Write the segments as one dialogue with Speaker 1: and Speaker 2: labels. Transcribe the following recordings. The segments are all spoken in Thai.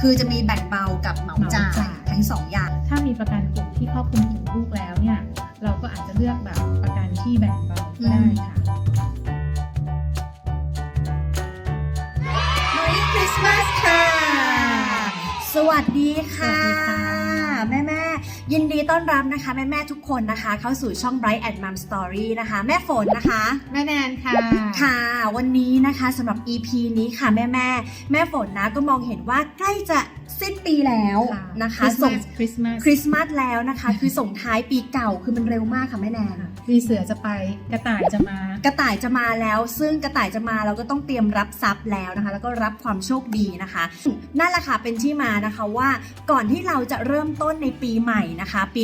Speaker 1: คือจะมีแบ่งเบากับเหมาจ่า
Speaker 2: เหมาจ่ายย
Speaker 1: ทั้งสองอย่าง
Speaker 2: ถ้ามีประกันกลุ่มที่ครอบคลุมถึงลูกแล้วเนี่ย เราก็อาจจะเลือกแบบประกันที่แบ่งเบาก็ได้ค่ะ
Speaker 1: Merry Christmas ค่ะ สวัสดีค่ะ
Speaker 2: สวัสดีค่ะ
Speaker 1: แม่แม่ๆ ยินดีต้อนรับนะคะ แม่แม่ๆทุกคนนะคะ เข้าสู่ช่อง Bright and Mom Story นะคะ แม่ฝนนะคะ
Speaker 2: แม่แนนค่ะ
Speaker 1: ค่ะ วันนี้นะคะสำหรับ EP นี้ค่ะแม่แม่ๆแม่ฝนนะก็มองเห็นว่าใกล้จะสิ้นปีแล้วนะคะส่ง
Speaker 2: คริสต์มาส
Speaker 1: คริสต์มาสแล้วนะคะ คือส่งท้ายปีเก่าคือมันเร็วมากค่ะแม่แนน
Speaker 2: ปีเสือจะไปกระต่ายจะมา
Speaker 1: กระต่ายจะมาแล้ว ซึ่งกระต่ายจะมาเราก็ต้องเตรียมรับทรัพย์แล้วนะคะ แล้วก็รับความโชคดีนะคะนั่นแหละค่ะเป็นที่มานะคะว่าก่อนที่เราจะเริ่มต้นในปีใหม่นะคะ ปี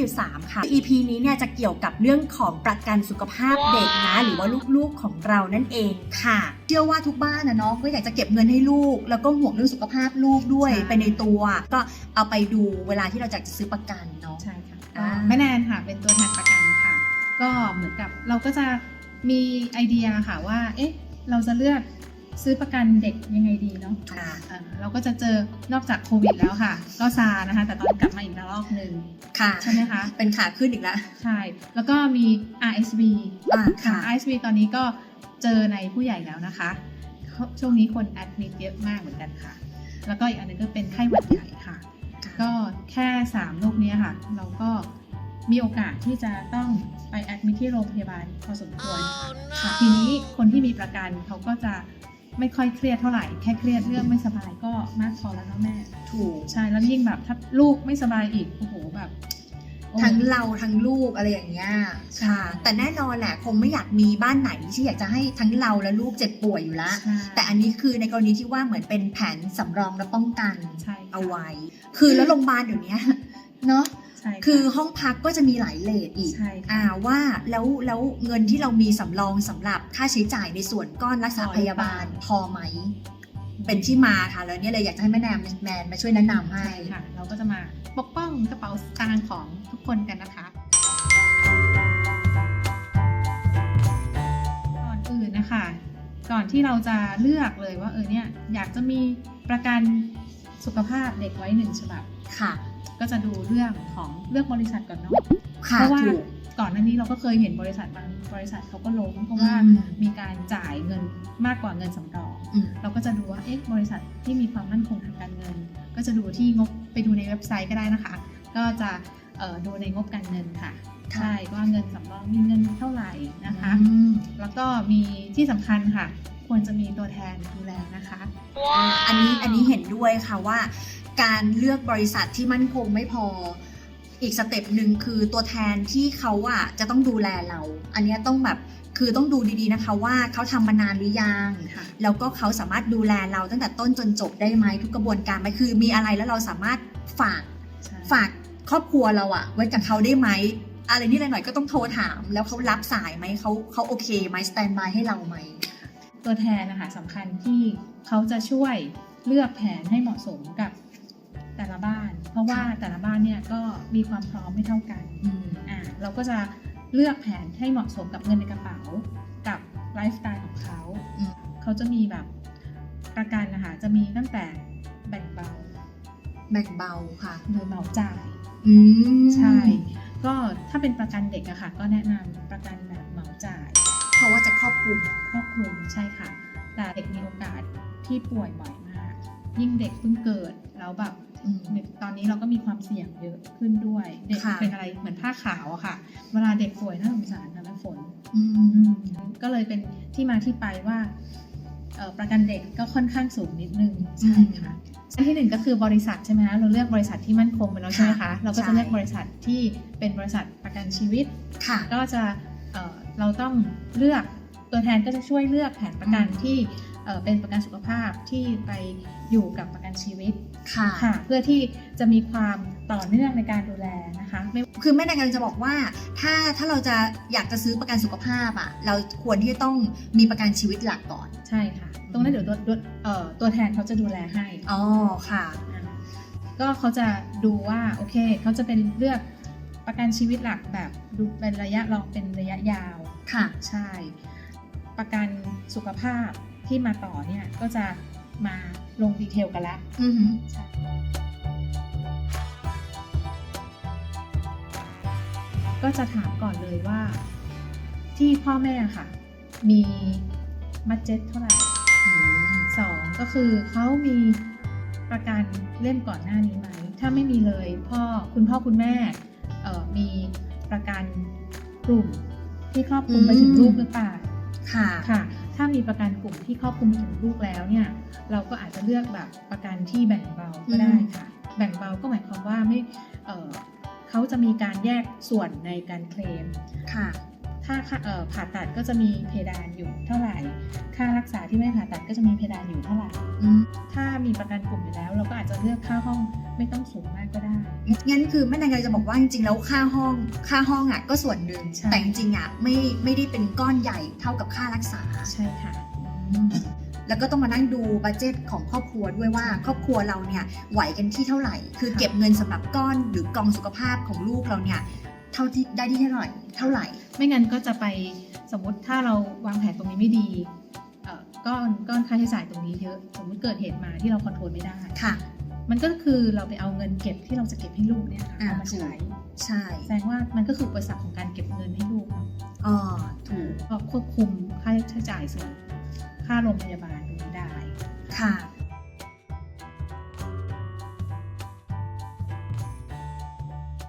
Speaker 1: 2023 ค่ะ EP นี้เนี่ยจะเกี่ยวกับเรื่องของประกันสุขภาพเด็กนะ หรือว่าลูกๆของเรานั่นเองค่ะ เชื่อว่าทุกบ้านนะเนาะก็อยากจะเก็บเงินให้ลูก แล้วก็ห่วงเรื่องสุขภาพลูกด้วย
Speaker 2: ใช่
Speaker 1: ไปในตัว ก็เอาไปดูเวลาที่เราจะซื้อประกันเนาะ
Speaker 2: ใช่ค่ะ
Speaker 1: อ่า
Speaker 2: แม่แนนค่ะเป็นตัวแทนประกันค่ะ ก็เหมือนกับเราก็จะมีไอเดียค่ะว่าเอ๊ะเราจะเลือก ซื้อประกันเด็กยังไงดีเนาะ
Speaker 1: ค่ะ
Speaker 2: เอ่อเราก็จะเจอนอกจากโควิดแล้วค่ะ ก็ซานะคะ แต่ตอนกลับมาอีกระลอกหนึ่ง
Speaker 1: ค่ะ
Speaker 2: ใช่ไหมคะ
Speaker 1: เป็นขาขึ้นอีกแล้ว
Speaker 2: ใช่แล้วก็มี RSV
Speaker 1: อ่า
Speaker 2: ค่ะ
Speaker 1: ค่ะ
Speaker 2: RSV ตอนนี้ก็เจอในผู้ใหญ่แล้วนะคะเขาช่วงนี้คนแอดมิดเยอะมากเหมือนกันค่ะ แล้วก็อีกอันหนึงก็เป็นไข้หวัดใหญ่ค่ะ ก็แค่3โรคนี้ค่ะ เราก็มีโอกาสที่จะต้องไปแอดมิทที่โรงพยาบาลพอสมควรค่ะ ทีนี้คนที่มีประกันเขาก็จะ ไม่ค่อยเครียดเท่าไหร่แค่เครียดเรื่องไม่สบายก็มากพอแล้วนะแม่
Speaker 1: ถูก
Speaker 2: ใช่แล้วยิ่งแบบถ้าลูกไม่สบายอีกโอ้โหแบบโอ้
Speaker 1: ทั้งเราทั้งลูกอะไรอย่างเงี้ย
Speaker 2: ใช่
Speaker 1: ค่ะ แต่แน่นอนแหละคงไม่อยากมีบ้านไหนที่อยากจะให้ทั้งเราและลูกเจ็บป่วยอยู่ละ
Speaker 2: ใช่
Speaker 1: แต่อันนี้คือในกรณีที่ว่าเหมือนเป็นแผนสำรองและป้องกัน
Speaker 2: ใช่ค่ะ
Speaker 1: เอาไว้ คือแล้วโรงพยาบาลเดี๋ยวนี้เนาะ
Speaker 2: ใช่ะ
Speaker 1: คือห้องพักก็จะมีหลายเลทอีก
Speaker 2: ใช่ค่ะ
Speaker 1: อ่าว่าแล้วแล้วเงินที่เรามีสำรองสำหรับค่าใช้จ่ายในส่วนก้อนรักษาพยาบาลพอไหม เป็นที่มาค่ะแล้วเนี่ยเลยอยากจะให้แม่แนมแมนมาช่วยแนะนำให้
Speaker 2: ใช่ค่ะ เราก็จะมาปกป้องกระเป๋าสตางค์ของทุกคนกันนะคะก่อนอื่นนะคะก่อนที่เราจะเลือกเลยว่าเออเนี่ยอยากจะมีประกันสุขภาพเด็กไว้หนึ่งฉบับ
Speaker 1: ค่ะ
Speaker 2: ก็จะดูเรื่องของเลือกบริษัทก่อนเนาะ
Speaker 1: ค่ะ
Speaker 2: เพราะว่า
Speaker 1: ถูก
Speaker 2: ก่อนหน้านี้เราก็เคยเห็นบริษัทบางบริษัทเขาก็ล้มเพราะว่า
Speaker 1: อืม
Speaker 2: มีการจ่ายเงินมากกว่าเงินสำรอง
Speaker 1: อืม
Speaker 2: เราก็จะดูว่าเอ๊ะบริษัทที่มีความมั่นคงทางการเงิน ก็จะดูที่งบไปดูในเว็บไซต์ก็ได้นะคะ ก็จะเอ่อดูในงบการเงินค่ะ
Speaker 1: ค่ะ
Speaker 2: ใช่ว่าเงินสำรองมีเงินเท่าไหร่นะคะ
Speaker 1: อืม
Speaker 2: แล้วก็มีที่สำคัญค่ะ ควรจะมีตัวแทนดูแลนะคะ
Speaker 1: อ่าอันนี้อันนี้เห็นด้วยค่ะว่า การเลือกบริษัทที่มั่นคงไม่พอ อีกสเต็ปหนึ่งคือตัวแทนที่เขาอะจะต้องดูแลเรา อันเนี้ยต้องแบบคือต้องดูดีๆนะคะว่าเขาทำมานานหรือยัง
Speaker 2: ค่ะ
Speaker 1: แล้วก็เขาสามารถดูแลเราตั้งแต่ต้นจนจบได้ไหมทุกกระบวนการไหมคือ มีอะไรแล้วเราสามารถฝาก
Speaker 2: ใช่
Speaker 1: ฝากครอบครัวเราอะไว้กับเขาได้ไหมอะไรนี่อะไรหน่อยก็ต้องโทรถาม แล้วเขารับสายไหมเขาเขาโอเคไหมสแตนบายให้เราไหม
Speaker 2: ตัวแทนนะคะสำคัญที่เขาจะช่วยเลือกแผนให้เหมาะสมกับ ราะว่า
Speaker 1: ค่ะ
Speaker 2: แต่ละบ้านเนี่ยก็มีความพร้อมไม่เท่ากัน
Speaker 1: อืม
Speaker 2: อ่าเราก็จะเลือกแผนให้เหมาะสมกับเงินในกระเป๋ากับไลฟ์สไตล์ของเขา
Speaker 1: อืม
Speaker 2: เขาจะมีแบบประกันนะคะจะมีตั้งแต่แบ่งเบา
Speaker 1: แบ่งเบาค่ะ
Speaker 2: หรือเหมาจ่าย
Speaker 1: อืม
Speaker 2: ใช่ ก็ถ้าเป็นประกันเด็กอะค่ะ ก็แนะนำประกันแบบเหมาจ่าย
Speaker 1: เพราะว่าจะครอบคลุม
Speaker 2: ครอบคลุมใช่ค่ะ แต่เด็กมีโอกาสที่ป่วยบ่อยมาก ยิ่งเด็กเพิ่งเกิดแล้วแบบ
Speaker 1: อืม
Speaker 2: ตอนนี้เราก็มีความเสี่ยงเยอะขึ้นด้วย เด็ก
Speaker 1: ค่ะ
Speaker 2: เป็นอะไรเหมือนผ้าขาวอะค่ะ เวลาเด็กป่วยน่าสงสารนะแม่ฝน
Speaker 1: อืม
Speaker 2: ก็เลยเป็นที่มาที่ไปว่าเอ่อประกันเด็กก็ค่อนข้างสูงนิดนึง
Speaker 1: ใช่
Speaker 2: ค่ะอันที่หนึ่งก็คือบริษัทใช่ไหมคะเราเลือกบริษัทที่มั่นคงไปแล้วใช่ไหมคะ
Speaker 1: ค่ะ
Speaker 2: เราก็
Speaker 1: ใช่
Speaker 2: จะเลือกบริษัทที่เป็นบริษัทประกันชีวิต
Speaker 1: ค่ะ
Speaker 2: ก็จะเอ่อเราต้องเลือกตัวแทนก็จะช่วยเลือกแผนประกัน
Speaker 1: อืม
Speaker 2: ที่เอ่อเป็นประกันสุขภาพที่ไปอยู่กับประกันชีวิต
Speaker 1: ค่ะ
Speaker 2: ค่ะ เพื่อที่จะมีความต่อเนื่องในการดูแลนะคะไม่
Speaker 1: คือแม่นายกำลังจะบอกว่า ถ้าถ้าเราจะอยากจะซื้อประกันสุขภาพอะเราควรที่จะต้องมีประกันชีวิตหลักก่อน
Speaker 2: ใช่ค่ะ ตรงนั้นเดี๋ยวตัวตัวเอ่อตัวแทนเขาจะดูแลให้
Speaker 1: อ๋อค่ะ
Speaker 2: อ่าก็เขาจะดูว่าโอเคเขาจะเป็นเลือกประกันชีวิตหลักแบบดูเป็นระยะรองเป็นระยะยาว
Speaker 1: ค่ะ
Speaker 2: ใช่ ประกันสุขภาพที่มาต่อเนี่ยก็จะ มาลงดีเทลกันแล้ว
Speaker 1: อือหือ
Speaker 2: ใช่ก็จะถามก่อนเลยว่า ที่พ่อแม่ค่ะ มีบัตเจ็ตเท่าไหร่
Speaker 1: อืม
Speaker 2: สองก็คือเขามีประกันเล่มก่อนหน้านี้ไหม ถ้าไม่มีเลยพ่อคุณพ่อคุณแม่เอ่อมีประกันกลุ่มที่ครอบคลุมไปถึงลูกหรือเปล่า
Speaker 1: ค่ะ
Speaker 2: ค่ะ ถ้ามีประกันกลุ่มที่ครอบคลุมไปถึงลูกแล้วเนี่ยเราก็อาจจะเลือกแบบประกันที่แบ่งเบาก็ได้ค่ะ แบ่งเบาก็หมายความว่าไม่เอ่อเขาจะมีการแยกส่วนในการเคลม
Speaker 1: ค่ะ
Speaker 2: ถ้าค่าเอ่อผ่าตัดก็จะมีเพดานอยู่เท่าไหร่ ค่ารักษาที่ไม่ผ่าตัดก็จะมีเพดานอยู่เท่าไหร่
Speaker 1: อืม
Speaker 2: ถ้ามีประกันกลุ่มอยู่แล้ว เราก็อาจจะเลือกค่าห้องไม่ต้องสูงมากก็ได้
Speaker 1: งั้นคือแม่นางกำลังจะบอกว่าจริงๆแล้วค่าห้อง ค่าห้องอะก็ส่วนหนึ่ง
Speaker 2: ใช่
Speaker 1: แต่จริงๆอะไม่ไม่ได้เป็นก้อนใหญ่เท่ากับค่ารักษา
Speaker 2: ใช่ค่ะ
Speaker 1: อืมแล้วก็ต้องมานั่งดูบัตเจตของครอบครัวด้วยว่าครอบครัวเราเนี่ยไหวกันที่เท่าไหร่ คือ
Speaker 2: ค่ะ
Speaker 1: เก็บเงินสำหรับก้อนหรือกองสุขภาพของลูกเราเนี่ย เท่าที่ได้ที่เท่าไหร่เท่าไหร่
Speaker 2: ไม่งั้นก็จะไปสมมุติถ้าเราวางแผนตรงนี้ไม่ดีเอ่อก้อนก้อนค่าใช้จ่ายตรงนี้เยอะสมมุติเกิดเหตุมาที่เราคอนโทรลไม่ได้
Speaker 1: ค่ะ
Speaker 2: มันก็คือเราไปเอาเงินเก็บที่เราจะเก็บให้ลูกเนี่ยค่ะ
Speaker 1: อ่า
Speaker 2: เอามาใช้
Speaker 1: ใช่
Speaker 2: แสดงว่ามันก็คืออุปสรรคของการเก็บเงินให้ลูกเนาะ
Speaker 1: อ๋อถูก
Speaker 2: ก็ควบคุมค่าใช้จ่ายส่วนค่าโรงพยาบาลตรงนี้ได้
Speaker 1: ค่ะ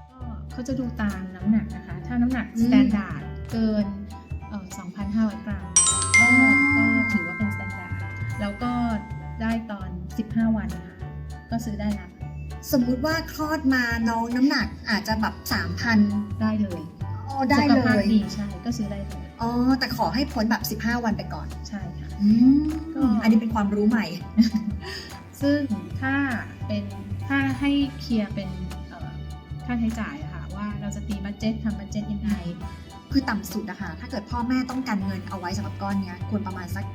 Speaker 2: ก็เขาจะดูตามน้ำ หนักนะคะถ้าน้ำหนัก
Speaker 1: อืม
Speaker 2: สแตนดาร์ดเกินเอ่อ2,500 กรัม
Speaker 1: อ๋
Speaker 2: ก็
Speaker 1: อ
Speaker 2: ก็ถือว่าเป็นสแตนดาร์ดแล้วก็ได้ตอน 15 วันค่ะก็ซื้อได้ละ
Speaker 1: สมมุติว่าคลอดมาน้องน้ำหนักอาจจะแบบ3,000
Speaker 2: ได้เลย
Speaker 1: อ๋อได้
Speaker 2: สุข
Speaker 1: เล
Speaker 2: ภาพ
Speaker 1: ย
Speaker 2: ดีใช่ก็ซื้อได้เลย
Speaker 1: อ๋อแต่ขอให้พ้นแบบ 15 วันไปก่อน
Speaker 2: ใช่ค่ะ
Speaker 1: อืม
Speaker 2: ก็
Speaker 1: อันนี้เป็นความรู้ใหม่
Speaker 2: ซึ่งถ้าเป็นถ้าให้เคลียร์เป็นเอ่อค่าใช้จ่ายอะค่ะว่า เราจะตีบัตเจ็ตทำบัตเจ็ตยังไง
Speaker 1: คือต่ำสุดนะคะถ้าเกิดพ่อแม่ต้องการเงินเอาไว้สำหรับก้อนเนี้ยควรประมาณสัก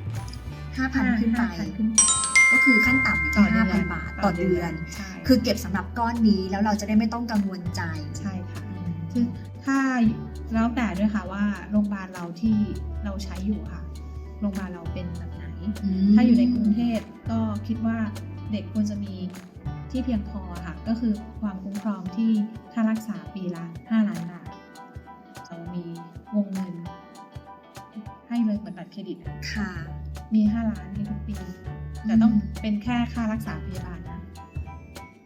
Speaker 1: 5,000ขึ้นไป
Speaker 2: 5,000ขึ้นไป
Speaker 1: ก็คือขั้นต่ำอยู่ที่5,000บาทต่อเดือน
Speaker 2: ใช่
Speaker 1: คือเก็บสำหรับก้อนนี้แล้วเราจะได้ไม่ต้องกังวลใจ
Speaker 2: ใช่ค่ะซึ่งถ้าแล้วแต่ด้วยค่ะว่าโรงพยาบาลเราที่เราใช้อยู่ค่ะ โรงพยาบาลเราเป็นแบบไหน ถ้าอยู่ในกรุงเทพก็คิดว่าเด็กควรจะมี ที่เพียงพอค่ะ ก็คือความคุ้มครองที่ค่ารักษาปีละ 5 ล้านบาทเรามีวงเงิน ให้เลยเหมือนบัตรเครดิตอะ
Speaker 1: ค่ะ
Speaker 2: มี 5 ล้านให้ทุกปี แต่ต้องเป็นแค่ค่ารักษาพยาบาลนะ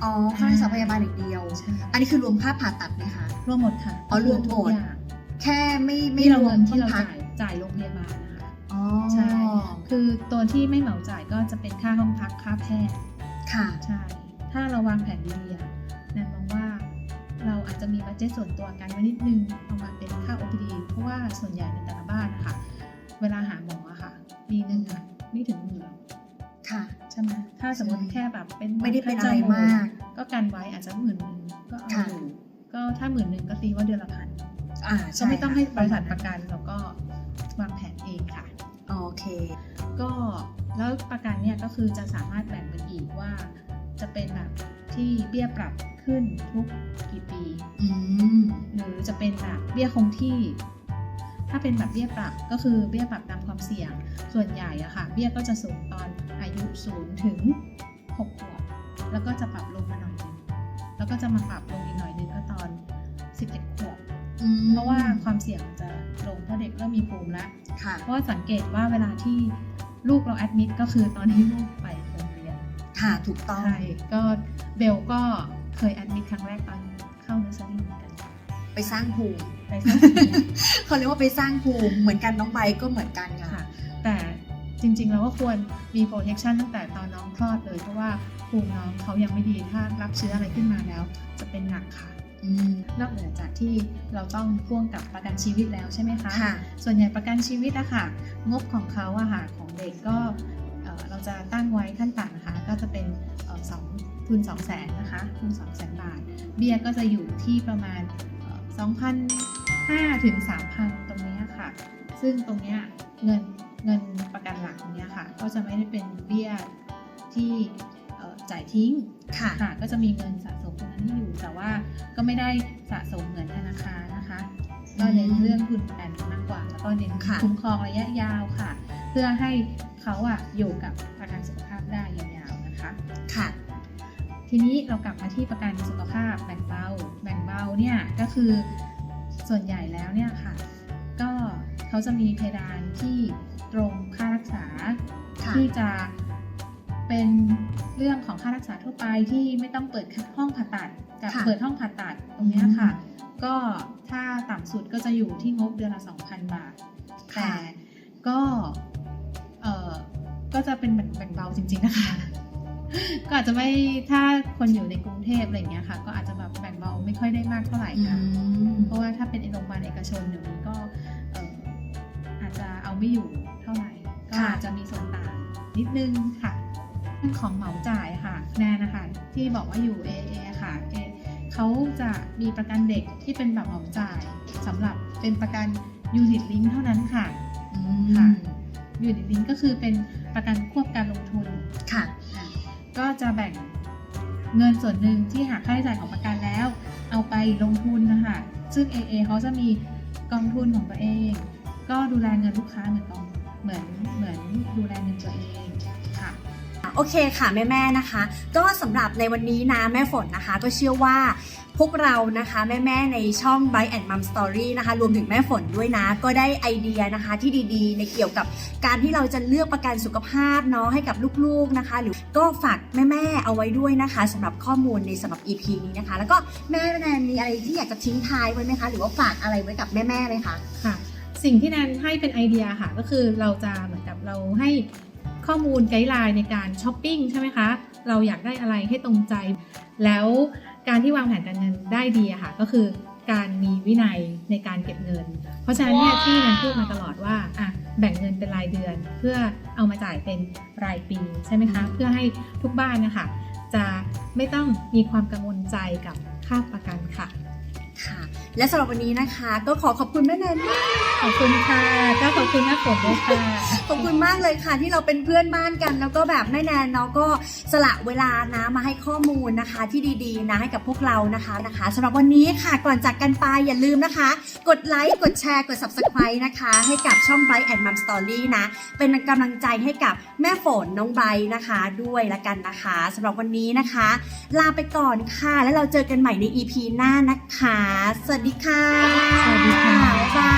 Speaker 1: อ๋อค่ารักษาพยาบาลอย่างเดียว
Speaker 2: ใช่
Speaker 1: อันนี้คือรวมค่าผ่าตัดไหมคะ
Speaker 2: รวมหมดค่ะ
Speaker 1: อ๋อรวมหมด
Speaker 2: ทุกอย่าง
Speaker 1: แค่ไม่ไม่
Speaker 2: ที่เรา
Speaker 1: รวม
Speaker 2: เงิน
Speaker 1: ห้อ
Speaker 2: ที่
Speaker 1: ง
Speaker 2: เรา
Speaker 1: พัก
Speaker 2: จ่ายจ่ายโรงพยาบาลนะคะ
Speaker 1: อ๋อ
Speaker 2: ใช่ คือตัวที่ไม่เหมาจ่ายก็จะเป็นค่าห้องพักค่าแพทย์
Speaker 1: ค่ะ
Speaker 2: ใช่ ถ้าเราวางแผนดีๆอะแนนมองว่าเราอาจจะมีบัตเจ็ตส่วนตัวกันไว้นิดนึงเอามาเป็นค่า OPD เพราะว่าส่วนใหญ่ในแต่ละบ้านนะคะเวลาหาหมออะค่ะปีหนึ่งอะไม่ถึงหมื่นหรอก
Speaker 1: ค่ะ
Speaker 2: ใช่ไหมถ้าสมมติแค่แบบเป็น
Speaker 1: ไม่ได้เป็นอะไร
Speaker 2: จมู
Speaker 1: มาก
Speaker 2: ก็กันไว้อาจจะหมื่นหนึ่งก็เอา
Speaker 1: ค่ะ
Speaker 2: อยู่ก็ถ้าหมื่นหนึ่งก็ตีว่าเดือนละพัน
Speaker 1: อ่า
Speaker 2: ก็
Speaker 1: ใช่
Speaker 2: ไม่ต้อง
Speaker 1: ค่
Speaker 2: ให้บริษัทประกันแล้วก็วางแผนเองค่ะ
Speaker 1: โอเค
Speaker 2: ก็แล้วประกันเนี่ยก็คือจะสามารถแบ่งเป็นอีกว่า จะเป็นแบบที่เบี้ยปรับขึ้นทุกกี่ปี
Speaker 1: อืม
Speaker 2: หรือจะเป็นแบบเบี้ยคงที่ ถ้าเป็นแบบเบี้ยปรับก็คือเบี้ยปรับตามความเสี่ยง ส่วนใหญ่อะค่ะ เบี้ยก็จะสูงตอนอายุ0ถึง6ขวบแล้วก็จะปรับลงมาหน่อยหนึงแล้วก็จะมาปรับลงอีกหน่อยหนึงก็ตอน11ขวบ
Speaker 1: อืม
Speaker 2: เพราะว่าความเสี่ยงมันจะลงเพราะเด็กเริ่มมีภูมิแล้ว
Speaker 1: ค่ะ
Speaker 2: เพราะว่าสังเกตว่าเวลาที่ลูกเราแอดมิดก็คือตอนที่ลูกไปโรงเรียน
Speaker 1: ค่ะถูกต้อง
Speaker 2: ใช่ก็เบลก็เคยแอดมิดครั้งแรกตอนเข้าเนอร์เซอรี่เหมือนกัน
Speaker 1: ไปสร้างภูมิ
Speaker 2: ไปสร้างภูมิ
Speaker 1: เขาเรียกว่าไปสร้างภูมิเหมือนกันน้องใบก็เหมือนกันค่ะ
Speaker 2: ค่ะแต่จริงๆเราก็ควรมี protection ตั้งแต่ตอนน้องคลอดเลย เพราะว่าภูมิน้องเขายังไม่ดีถ้ารับเชื้ออะไรขึ้นมาแล้ว จะเป็นหนักค่ะ
Speaker 1: อืม
Speaker 2: นอกเหนือจากที่เราต้องพ่วงกับประกันชีวิตแล้วใช่ไหมคะ
Speaker 1: ค่ะ
Speaker 2: ส่วนใหญ่ประกันชีวิตอะค่ะ งบของเขาอะค่ะของเด็กก็ เอ่อเราจะตั้งไว้ขั้นต่ำนะคะ ก็จะเป็นเอ่อสองทุน 2 0 0แสนนะคะทุน 2 0 0แสนบาท เบี้ยก็จะอยู่ที่ประมาณสองพันห้าถึงสามพันตรงเนี้ยค่ะ ซึ่งตรงเนี้ยเงินเงินประกันหลักตรงเนี้ยค่ะ ก็จะไม่ได้เป็นเบี้ยที่เอ่อจ่ายทิ้ง
Speaker 1: ค่ะ
Speaker 2: ค่ะก็จะมีเงินสะสมตรงนั้นอยู่ แต่ว่าก็ไม่ได้สะสมเหมือนธนาคารนะคะก็เน้นเรื่องทุนแอนมากกว่า แล้วก็เน้น
Speaker 1: ค่ะ
Speaker 2: คุ้มครองระยะยาวค่ะ เพื่อให้ เขาอะอยู่กับประกันสุขภาพได้ยาวๆนะคะ
Speaker 1: ค่ะ
Speaker 2: ทีนี้เรากลับมาที่ประกันสุขภาพแบ่งเบา แบ่งเบาเนี่ยก็คือส่วนใหญ่แล้วเนี่ยค่ะ ก็เขาจะมีเพดานที่ตรงค่ารักษา
Speaker 1: ค่ะ
Speaker 2: ที่จะเป็นเรื่องของค่ารักษาทั่วไปที่ไม่ต้องเปิดห้องผ่าตัดกับ
Speaker 1: ค่ะ
Speaker 2: เปิดห้องผ่าตัดตรงเนี้ยค่ะ
Speaker 1: อืม
Speaker 2: ก็ถ้าต่ำสุดก็จะอยู่ที่งบเดือนละ 2,000 บาท
Speaker 1: ค่ะ
Speaker 2: แต่ก็เออ ก็จะเป็นแบ่งแบ่งเบาจริง ๆนะคะ ก็อาจจะไม่ถ้าคนอยู่ในกรุงเทพอะไรอย่างเงี้ยค่ะ ก็อาจจะแบบแบ่งเบาไม่ค่อยได้มากเท่าไหร่
Speaker 1: อื
Speaker 2: ค่ะ
Speaker 1: ม
Speaker 2: เพราะว่าถ้าเป็นโรงพยาบาลเอกชนเดี๋ยวนี้ก็เอ่ออาจจะเอาไม่อยู่เท่าไหร่ก็
Speaker 1: ค่ะ
Speaker 2: อาจจะมีส่วนต่างนิดนึงค่ะเรื่องของเหมาจ่ายค่ะแนนนะคะที่บอกว่าอยู่ AA ค่ะ A เขาจะมีประกันเด็กที่เป็นแบบเหมาจ่ายสำหรับเป็นประกันยูนิตลิงเท่านั้นค่ะ
Speaker 1: อื
Speaker 2: ค่ะ
Speaker 1: ม
Speaker 2: ยูนิตลิงก็คือเป็น ประกันควบการลงทุน
Speaker 1: ค่ะ
Speaker 2: อะ ก็จะแบ่งเงินส่วนหนึ่งที่หักค่าใช้จ่ายของประกันแล้ว เอาไปลงทุนนะคะซึ่ง AA เขาจะมีกองทุนของตัวเอง ก็ดูแลเงินลูกค้าเหมือนกองเหมือนเหมือนดูแลเงินตัวเองค่ะ
Speaker 1: โอเคค่ะแม่ๆนะคะ ก็สำหรับในวันนี้นะแม่ฝนนะคะ ก็เชื่อว่า พวกเรานะคะแม่ๆในช่อง b i and Mom Story นะคะ รวมถึงแม่ฝนด้วยนะ ก็ได้ไอเดียนะคะที่ดีๆ ในเกี่ยวกับการที่เราจะเลือกประกันสุขภาพเนาะให้กับลูกๆนะคะ หรือก็ฝากแม่ๆเอาไว้ด้วยนะคะสำหรับข้อมูลในสำหรับ EP นี้นะคะ แล้วก็แม่แนนมีอะไรที่อยากจะทิ้งท้ายไว้ไหมคะ หรือว่าฝากอะไรไว้กับแม่ๆไหมคะ
Speaker 2: ค่ะ สิ่งที่แนนให้เป็นไอเดียค่ะ ก็คือเราจะเหมือนกับเราให้ข้อมูลไกด์ไลน์ในการช้อปปิ้งใช่ไหมคะเราอยากได้อะไรให้ตรงใจแล้ว การที่วางแผนการเงินได้ดีอะค่ะ ก็คือการมีวินัยในการเก็บเงิน เพราะฉะนั้นเนี่ยที่แนนพูดมาตลอดว่าอะแบ่งเงินเป็นรายเดือน เพื่อเอามาจ่ายเป็นรายปีใช่ไหมคะเพื่อให้ทุกบ้านนะคะจะไม่ต้องมีความกังวลใจกับค่าประกันค่ะ
Speaker 1: ค่ะ และสำหรับวันนี้นะคะ ก็ขอขอบคุณแม่แนนมาก
Speaker 2: ขอบคุณค่ะ ก็ขอบคุณแม่ฝนด้วยค่ะ
Speaker 1: ขอบคุณมากเลยค่ะที่เราเป็นเพื่อนบ้านกัน แล้วก็แบบแม่แนนเนาะก็สละเวลานะมาให้ข้อมูลนะคะ ที่ดีๆนะให้กับพวกเรานะคะนะคะสำหรับวันนี้ค่ะก่อนจากกันไปอย่าลืมนะคะ กดไลค์กดแชร์กด subscribe นะคะ ให้กับช่อง Bright and Mom Story นะ เป็นกำลังใจให้กับแม่ฝนน้องไบรท์นะคะด้วยละกันนะคะสำหรับวันนี้นะคะ ลาไปก่อนค่ะ แล้วเราเจอกันใหม่ใน EP หน้านะคะสวัสดีดีค่ะ
Speaker 2: สวัสดีค่ะ บ๊ายบาย